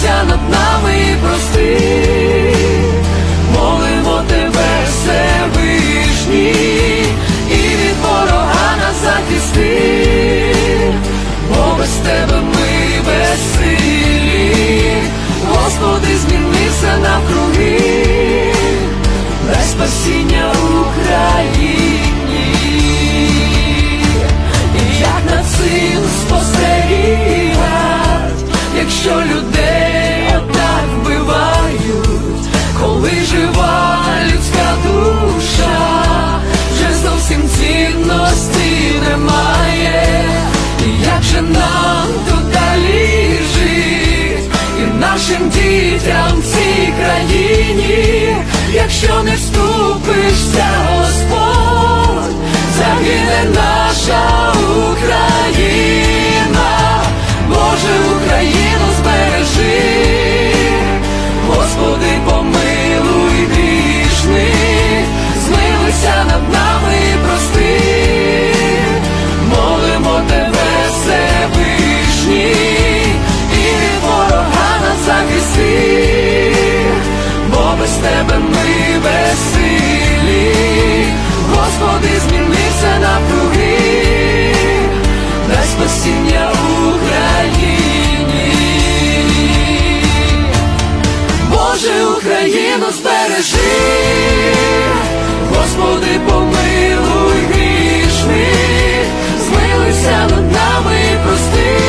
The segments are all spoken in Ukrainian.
змилися над нами і прости. Молимо тебе, Всевишній, і від ворога нас захисти, бо без тебе ми безсилі, Господи, зміни все навкруги, дай спасіння Україні, і як над цим спостерігать, якщо людей країні, якщо не вступишся, Господь, загине наша Україна, Боже, Україну Україну збережи, Господи, помилуй грішних, змилися над нами і прости,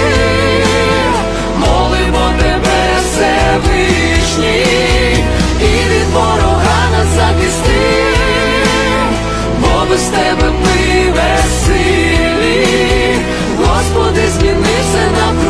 молимо тебе, Всевишній, і від ворога нас захисти, бо без тебе ми безсилі, Господи, змінився нам.